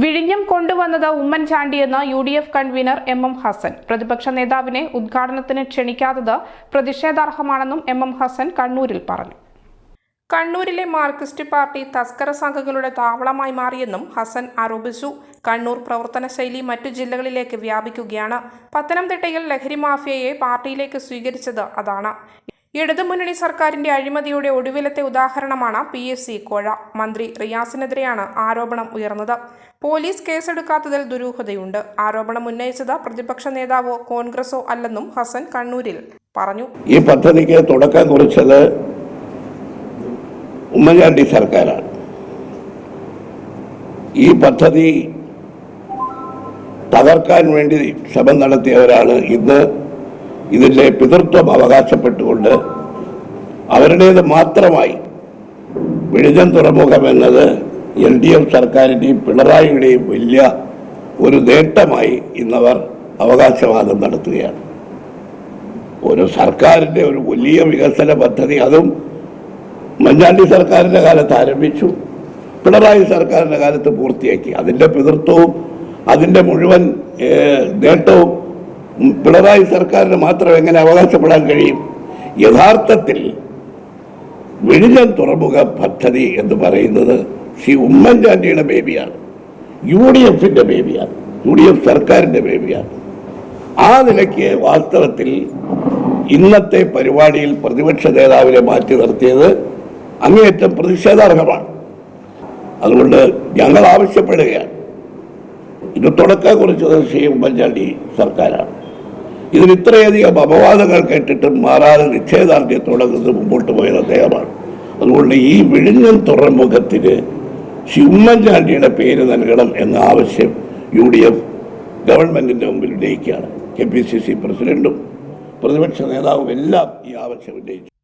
വിഴിഞ്ഞം കൊണ്ടുവന്നത് ഉമ്മൻചാണ്ടിയെന്ന് U D F convenor M M Hassan. പ്രതിപക്ഷ നേതാവിനെ ഉദ്ഘാടനത്തിന് ക്ഷണിക്കാത്തത് പ്രതിഷേധാർഹമാണെന്നും എം എം ഹസൻ കണ്ണൂരിൽ പറഞ്ഞു. കണ്ണൂരിലെ മാർക്സിസ്റ്റ് പാർട്ടി തസ്കര സംഘങ്ങളുടെ താവളമായി മാറിയെന്നും ഹസൻ ആരോപിച്ചു. കണ്ണൂർ പ്രവർത്തന ശൈലി മറ്റു ജില്ലകളിലേക്ക് വ്യാപിക്കുകയാണ്. പത്തനംതിട്ടയിൽ ലഹരി മാഫിയയെ പാർട്ടിയിലേക്ക് സ്വീകരിച്ചത് അതാണ്. ഇടതുമുന്നണി സർക്കാരിന്റെ അഴിമതിയുടെ ഒടുവിലത്തെ ഉദാഹരണമാണ് പി എസ് സി കോഴ. മന്ത്രി റിയാസിനെതിരെയാണ് ആരോപണം ഉയർന്നത്. പോലീസ് കേസെടുക്കാത്തതിൽ ദുരൂഹതയുണ്ട്. ആരോപണം ഉന്നയിച്ചത് പ്രതിപക്ഷ നേതാവോ കോൺഗ്രസോ അല്ലെന്നും ഹസൻ കണ്ണൂരിൽ പറഞ്ഞു. ഈ പദ്ധതിക്ക് തുടക്കം കുറിച്ചത് ഉമ്മൻചാണ്ടി സർക്കാരാണ്. ഈ പദ്ധതി തകർക്കാൻ വേണ്ടി ശ്രമം നടത്തിയവരാണ് ഇന്ന് ഇതിന്റെ പിതൃത്വം അവകാശപ്പെട്ടുകൊണ്ട് അവരുടേത് മാത്രമായി വിഴിഞ്ഞം തുറമുഖം എന്നത് എൽ ഡി എഫ് സർക്കാരിന്റെയും പിണറായിയുടെയും വലിയ ഒരു നേട്ടമായി ഇന്നവർ അവകാശവാദം നടത്തുകയാണ്. ഒരു സർക്കാരിന്റെ ഒരു വലിയ വികസന പദ്ധതി അതും മഞ്ഞാണ്ടി സർക്കാരിന്റെ കാലത്ത് ആരംഭിച്ചു പിണറായി സർക്കാരിന്റെ കാലത്ത് പൂർത്തിയാക്കി. അതിന്റെ പിതൃത്വവും അതിന്റെ മുഴുവൻ നേട്ടവും പിണറായി സർക്കാരിന് മാത്രം എങ്ങനെ അവകാശപ്പെടാൻ കഴിയും? യഥാർത്ഥത്തിൽ വിഴിഞ്ഞം തുറമുഖ പദ്ധതി എന്ന് പറയുന്നത് ശ്രീ ഉമ്മൻചാണ്ടിയുടെ ബേബിയാണ് യു ഡി എഫിന്റെ ബേബിയാണ് യു ഡി എഫ് സർക്കാരിന്റെ ബേബിയാണ് ആ നിലയ്ക്ക് വാസ്തവത്തിൽ ഇന്നത്തെ പരിപാടിയിൽ പ്രതിപക്ഷ നേതാവിനെ മാറ്റി നിർത്തിയത് അങ്ങേയറ്റം പ്രതിഷേധാർഹമാണ്. അതുകൊണ്ട് ഞങ്ങൾ ആവശ്യപ്പെടുകയാണ്. ഇത് തുടക്കം കുറിച്ചത് ശ്രീ ഉമ്മൻചാണ്ടി സർക്കാരാണ്. ഇതിന് ഇത്രയധികം അപവാദങ്ങൾ കേട്ടിട്ടും മാറാതെ നിശ്ചയദാർഢ്യത്തോടെ നിന്ന് മുമ്പോട്ട് പോയത് അദ്ദേഹമാണ്. അതുകൊണ്ട് ഈ വിഴിഞ്ഞം തുറമുഖത്തിന് ഉമ്മൻചാണ്ടിയുടെ പേര് നൽകണം എന്ന ആവശ്യം യു ഡി എഫ് ഗവൺമെന്റിന്റെ മുമ്പിൽ ഉന്നയിക്കുകയാണ്. കെ പി സി സി പ്രസിഡന്റും പ്രതിപക്ഷ നേതാവും എല്ലാം ഈ ആവശ്യം ഉന്നയിച്ചു.